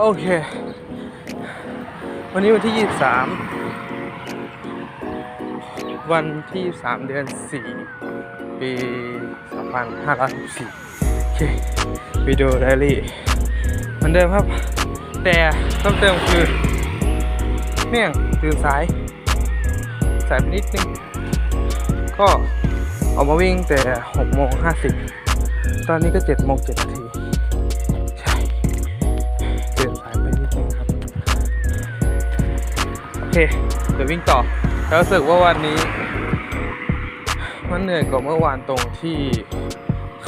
โอเค วันนี้วันที่ 23 วันที่ 3 เดือน 4 ปี2564โอเควิดีโอไดอารี่เหมือนเดิมครับ แต่เพิ่มเติมคือเนี่ยตื่นสาย สายไปนิดนึง ก็ออกมาวิ่งแต่6โมง50 ตอนนี้ก็7โมง7นาที เคเดี๋ยววิ่งต่อ แล้วรู้สึกว่าวันนี้ มันเหนื่อยกว่าเมื่อวานตรงที่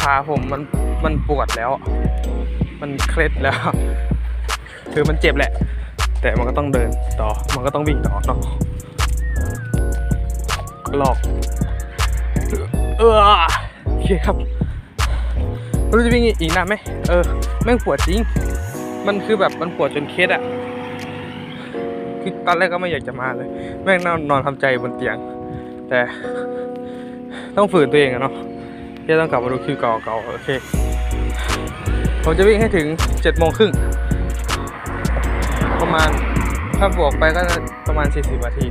ขาผมมันมันปวดแล้ว มันเคล็ดแล้ว คือมันเจ็บแหละ แต่มันก็ต้องเดินต่อ มันก็ต้องวิ่งต่อเนาะหลอกเออโอเคครับรู้จะวิ่งอีกนานไหมเออแม่งปวดจริง มันคือแบบมันปวดจนเคสอะ ตอนแรกก็ไม่อยากจะมาเลย แม่งนอนนอนทำใจบนเตียง แต่ต้องฝืนตัวเองอะเนาะที่ต้องกลับมาดูคิวเก่าๆโอเค ผมจะวิ่งให้ถึง7จ็ดโมงครึ่งประมาณถ้าบวกไปก็ประมาณ 40นาที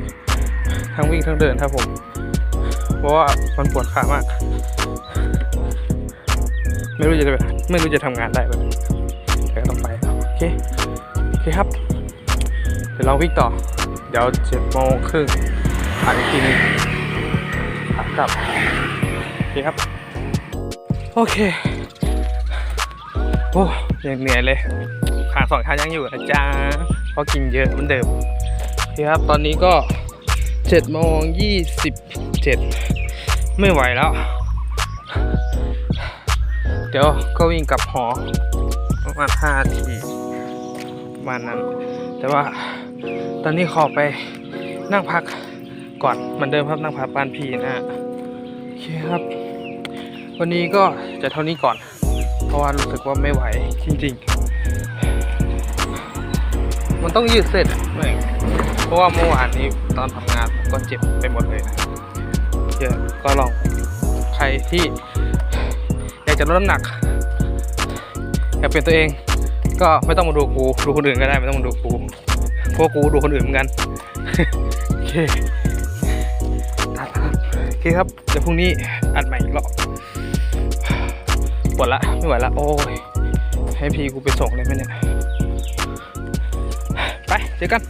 ทั้งวิ่งทั้งเดินครับผม เพราะว่ามันปวดขามาก ไม่รู้จะไม่รู้จะทำงานได้ไหมแต่ก็ต้องไป โอเค โอเคครับ ดี๋ยวเราวิ่งต่อ เดี๋ยวเจ็ดโมงครึ่งอ่านอีกทีนึงขากลับโอเคครับ โอเค โอ้ยังเหนื่อยเลย ขาสองข้างยังอยู่นะจ๊ะเพราะกินเยอะเหมือนเดิมโอเคครับ ตอนนี้ก็เจ็ดโมงยี่สิบเจ็ดไม่ไหวแล้ว เดี๋ยวก็วิ่งกลับหอประมาณห้าทีประมาณนั้น แต่ว่า ตอนนี้ขอไปนั่งพักก่อนเหมือนเดิมครับนั่งพักบ้านพี่นะฮะโอเคครับ วันนี้ก็จะเท่านี้ก่อน เพราะว่ารู้สึกว่าไม่ไหวจริง ๆ มันต้องยืดเส้นองเพราะว่าเมื่อวานนี้ตอนทำงานก็เจ็บไปหมดเลยนะเยอะก็ลองใครที่อยากจะลดน้ำหนักอยากเปลี่ยนตัวเองก็ไม่ต้องมาดูกูดูคนอื่นก็ได้ไม่ต้องมาดูกู พวกกูดูคนอื่นเหมือนกันโอเคครับโอเคครับเดี๋ยวพรุ่งนี้อัดใหม่อีกรอบปวดละไม่ไหวละโอ้ยให้พี่กูไปส่งเลยไหมเนี่ยไปเจอกัน